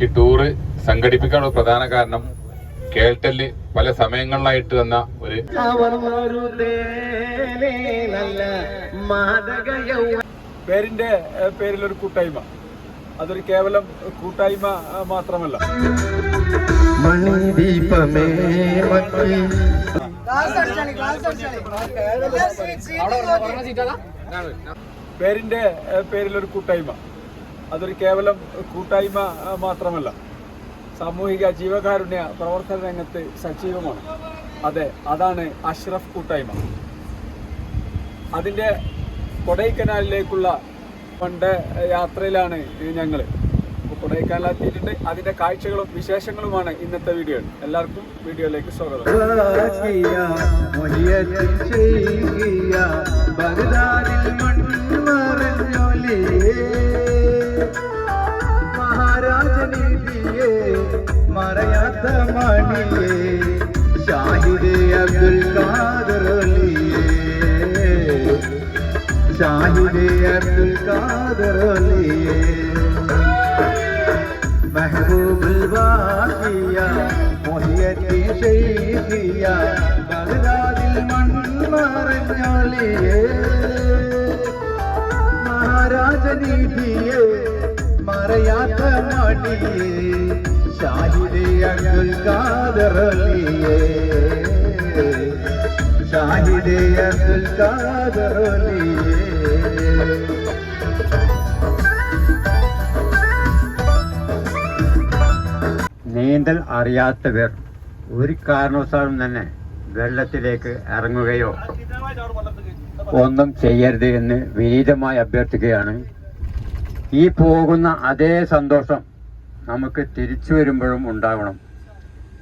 ഈ ടൂറ് സംഘടിപ്പിക്കാനുള്ള പ്രധാന കാരണം കേൾട്ടൽ പല സമയങ്ങളിലായിട്ട് തന്ന ഒരു പേരിന്റെ പേരിൽ പേരിലൊരു കൂട്ടായ്മ. അതൊരു കേവലം കൂട്ടായ്മ ആ, മാത്രമല്ല. പേരിന്റെ പേരിൽ പേരിലൊരു കൂട്ടായ്മ. അതൊരു കേവലം കൂട്ടായ്മ മാത്രമല്ല സാമൂഹിക ജീവകാരുണ്യ പ്രവർത്തന രംഗത്ത് സജീവമാണ്. അതെ അതാണ് അഷ്റഫ് കൂട്ടായ്മ. അതിന്റെ കൊടൈക്കനാലിലേക്കുള്ള പണ്ട് യാത്രയിലാണ് ഞങ്ങൾ കൊടൈക്കനാലെത്തിയിട്ടുണ്ട് അതിന്റെ കാഴ്ചകളും വിശേഷങ്ങളുമാണ് ഇന്നത്തെ വീഡിയോ. എല്ലാവർക്കും വീഡിയോയിലേക്ക് സ്വാഗതം. മഹാരാജനീതിയെ മറയാത്ത മണിയെ ഷാഹിദെ അബ്ദുൽ കാദറലിയെ ഷാഹിദെ അബ്ദുൽ കാദറലിയെ മെഹബൂബുൽ വാഹിയ മൊഹിയത്തി ഷെയ്ഖിയ ബഗ്ദാദിൽ മൺമറഞ്ഞൊലിയേ രാജനീതിയെ മറയാത്ത മടിയെ ഷാഹിദേ അബ്ദുൽ കാദറലിയെ ഷാഹിദേ അബ്ദുൽ കാദറലിയെ നീന്തൽ അറിയാത്തവർ ഒരു കാരണവശാലും തന്നെ വെള്ളത്തിലേക്ക് ഇറങ്ങുകയോ ഒന്നും ചെയ്യരുത് എന്ന് വിനീതമായി അഭ്യർത്ഥിക്കുകയാണ്. ഈ പോകുന്ന അതേ സന്തോഷം നമുക്ക് തിരിച്ചു വരുമ്പോഴും ഉണ്ടാവണം.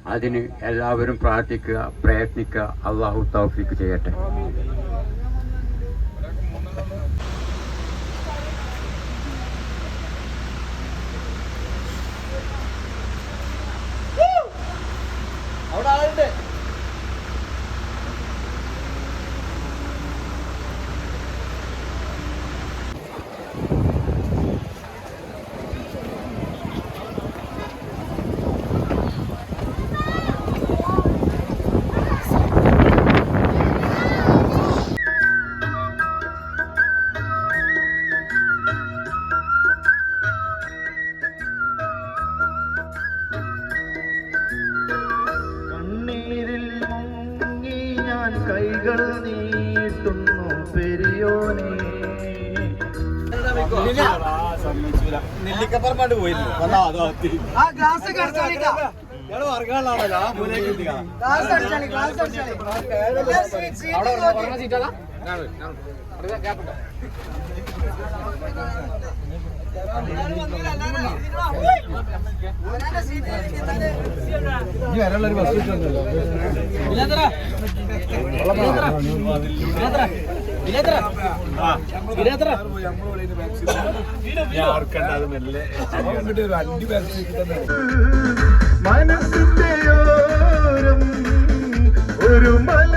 അതിന് എല്ലാവരും പ്രാർത്ഥിക്കുക പ്രയത്നിക്കുക. അള്ളാഹു തൗഫീക്ക് ചെയ്യട്ടെ. കൈകൾ നീട്ടുന്നു പെരിയോനെ. നെല്ലിക്കപ്പറമ്പാണ്ട് പോയിരുന്നു വന്നാ അതോ ആ ഗ്ലാസ് കടിച്ചാലിക്കാ ഗ്ലാസ് അടിച്ചാലി ഗ്ലാസ് അടിച്ചാലി എല്ലാ സീറ്റ് സീറ്റ് നോക്കി അവനാന്റെ സീറ്റ് ഇരിക്കുന്നത് മനസ്സിന്റെ വരാനുള്ള ഒരു മലയടിവാരം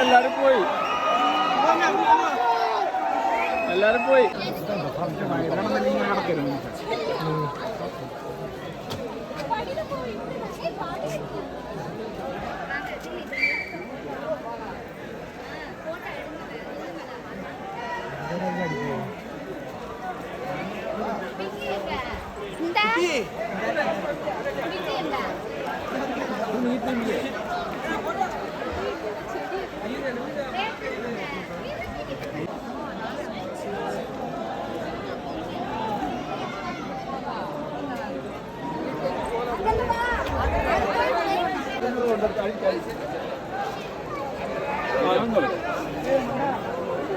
എല്ലാരും പോയി. എല്ലാരും പോയി. കൊണ്ടെടുത്ത് അഴിക്കായി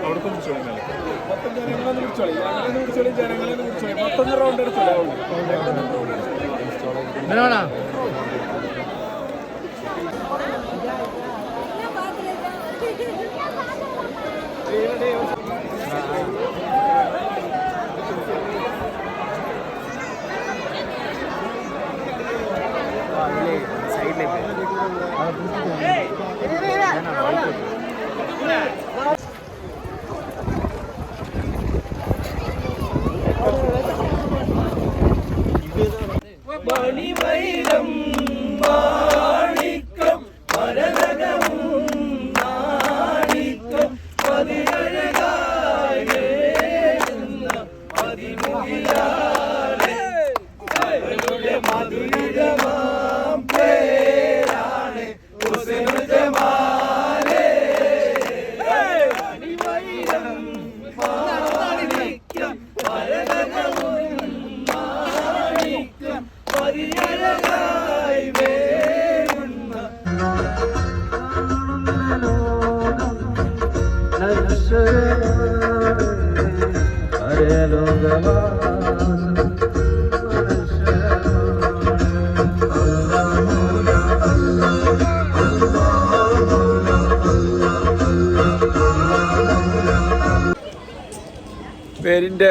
അവിടുത്തെ വിളിച്ചോളി മൊത്തം ജനങ്ങളെ വിളിച്ചോളി ഞങ്ങളെ വിളിച്ചോളി ജനങ്ങളെ വിളിച്ചോളി മൊത്തം റൗണ്ട് എടുത്തോളി പേരിന്റെ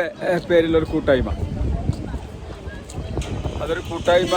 പേരിലൊരു കൂട്ടായ്മ അതൊരു കൂട്ടായ്മ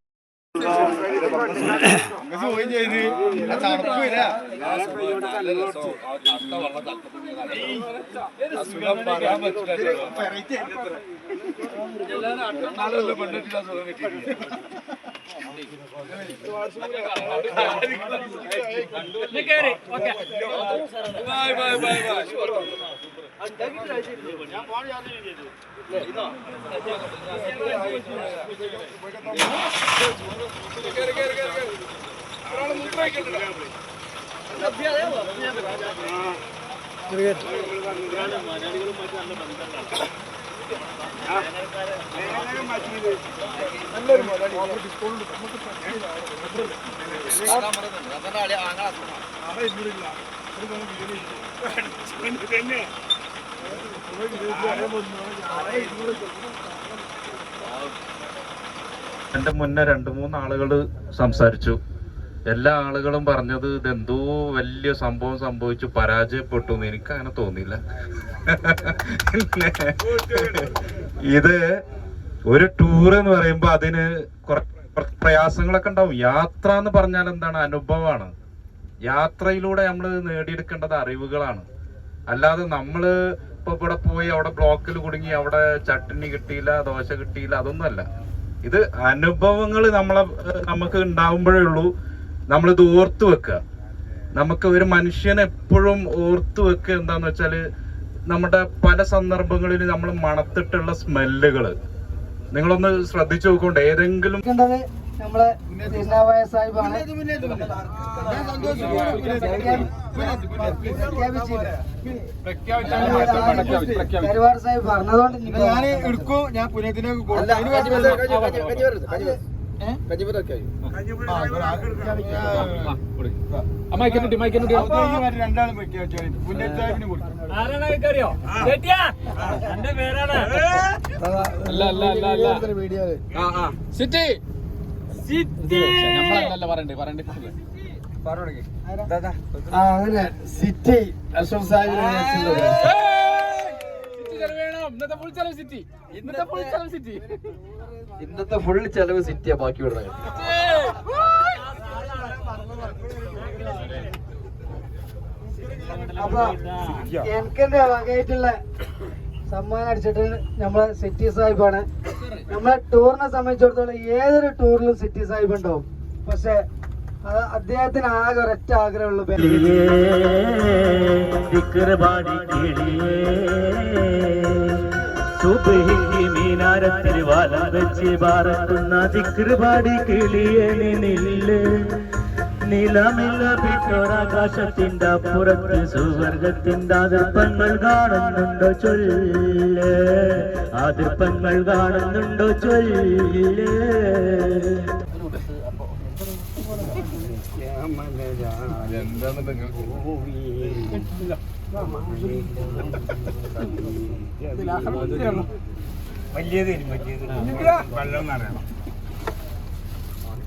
ബൈ ബൈ ബൈ ബൈ. മലയാളികളും മറ്റും നല്ല ബന്ധങ്ങളാണ് നല്ലൊരു ഡിസ്കൗണ്ട് തന്നെ എന്റെ മുന്നേ രണ്ട് മൂന്ന് ആളുകൾ സംസാരിച്ചു. എല്ലാ ആളുകളും പറഞ്ഞത് ഇതെന്തോ വലിയ സംഭവം സംഭവിച്ചു പരാജയപ്പെട്ടു എന്ന് എനിക്ക് അങ്ങനെ തോന്നിയില്ല ഇത് ഒരു ടൂർ എന്ന് പറയുമ്പോൾ അതിന് പ്രയാസങ്ങളൊക്കെ ഉണ്ടാവും. യാത്ര എന്ന് പറഞ്ഞാൽ എന്താണ്? അനുഭവമാണ് യാത്രയിലൂടെ നമ്മൾ നേടിയെടുക്കേണ്ടത് അറിവുകളാണ്. അല്ലാതെ നമ്മൾ ഇപ്പൊ ഇവിടെ പോയി അവിടെ ബ്ലോക്കിൽ കുടുങ്ങി അവിടെ ചട്ടിണി കിട്ടിയില്ല ദോശ കിട്ടിയില്ല അതൊന്നുമല്ല. ഇത് അനുഭവങ്ങൾ നമ്മളെ നമുക്ക് ഉണ്ടാവുമ്പോഴേ ഉള്ളൂ. നമ്മളിത് ഓർത്തു വെക്കുക. നമുക്ക് ഒരു മനുഷ്യനെ എപ്പോഴും ഓർത്തു വെക്കുക എന്താന്ന് വെച്ചാൽ നമ്മുടെ പല സന്ദർഭങ്ങളിൽ നമ്മൾ മണത്തിട്ടുള്ള സ്മെല്ലുകൾ. നിങ്ങളൊന്ന് ശ്രദ്ധിച്ചു നോക്കൊണ്ട് ഏതെങ്കിലും നമ്മളെ തിരുനാവായ സാഹിബാണ് കരുവാട് സാഹിബ് പറഞ്ഞതുകൊണ്ട് ഞാൻ എടുക്കും ഞാൻ രണ്ടാളും കൊടുക്കും അല്ല അല്ല അല്ല അല്ല സിറ്റി അങ്ങനെ സിറ്റി അഷ്റഫ് സാഹിബിനെ ഇന്നത്തെ ഫുൾ ചെലവ് സിറ്റി. ഇന്നത്തെ ഫുൾ ചെലവ് സിറ്റി. ഇന്നത്തെ ഫുൾ ചെലവ് സിറ്റിയാ ബാക്കി വിടുന്നത് അപ്പൊ എനിക്കെന്റെ വകയായിട്ടുള്ള സമ്മാനം അടിച്ചിട്ട് നമ്മളെ സിറ്റി സാഹിബാണ്. നമ്മളെ ടൂറിനെ സംബന്ധിച്ചിടത്തോളം ഏതൊരു ടൂറിലും സിറ്റി സാഹിബ് ഉണ്ടാവും. പക്ഷെ അത് അദ്ദേഹത്തിന് ആകെ ഒരൊറ്റ ആഗ്രഹമുള്ളൂ മീനാരത്തിൽ വാലം വെച്ച് പാറത്തുന്ന തിക്കൃപാടി കിളിയേ നില്ല് നിലമില്ല പിറ്റോരാകാശത്തിന്റെ അപ്പുറത്ത് സുവർഗത്തിന്റെ അതിർപ്പങ്ങൾ കാണുന്നുണ്ടോ ചൊല്ല്? അതിർപ്പങ്ങൾ കാണുന്നുണ്ടോ ചൊല്ല്?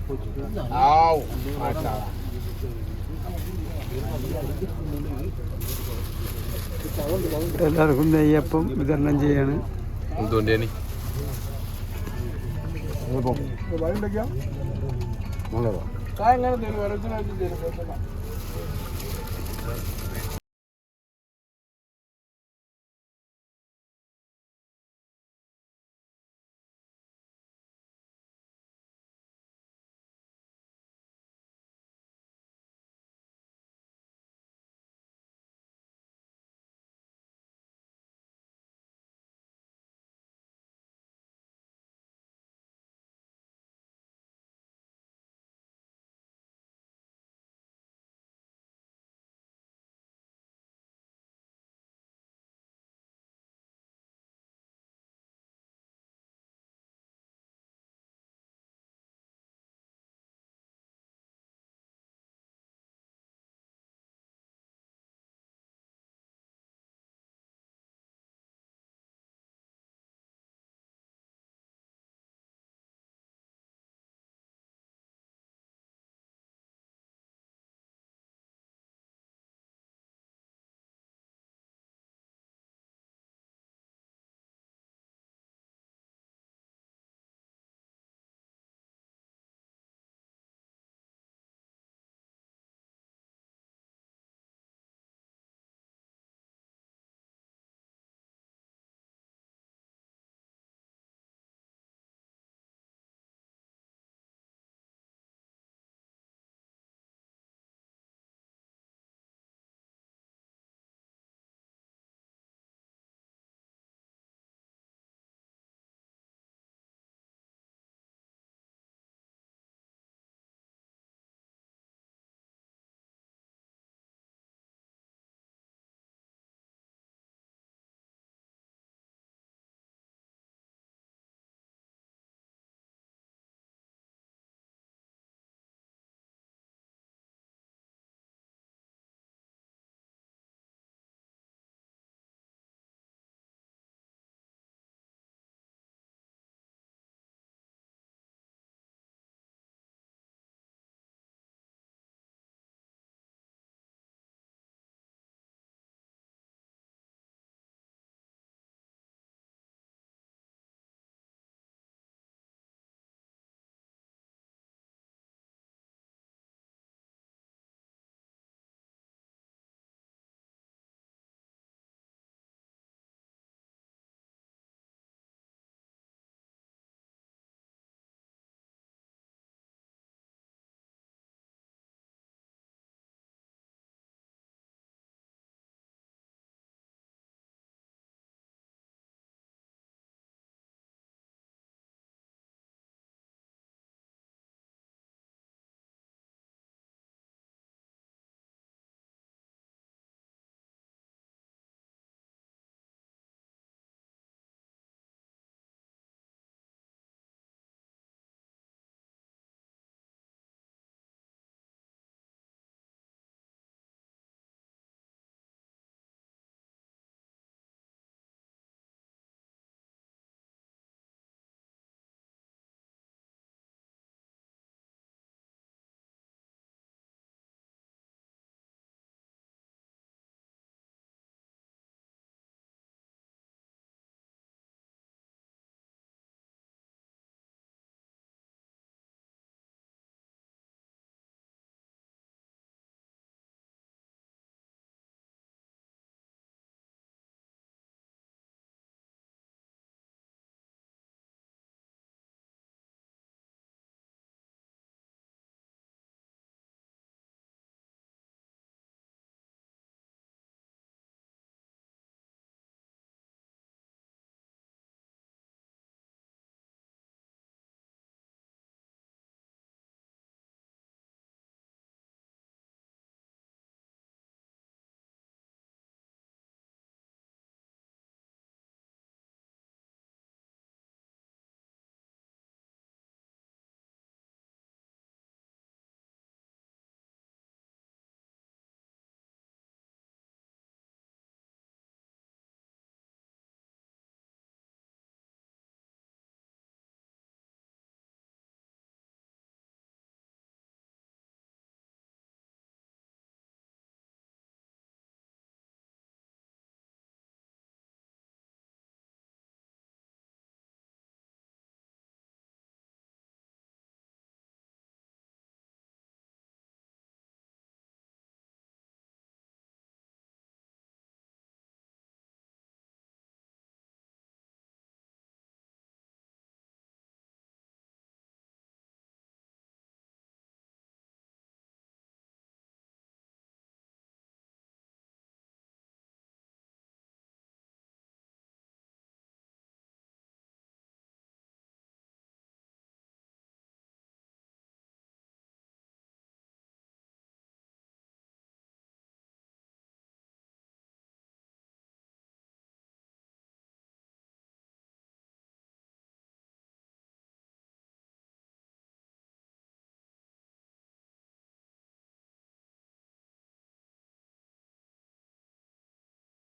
എന്താന്ന് നിങ്ങൾക്ക് എല്ലാവർക്കും നെയ്യപ്പം വിതരണം ചെയ്യാണ് എന്തുകൊണ്ടേനി കായ എങ്ങനെ തരും.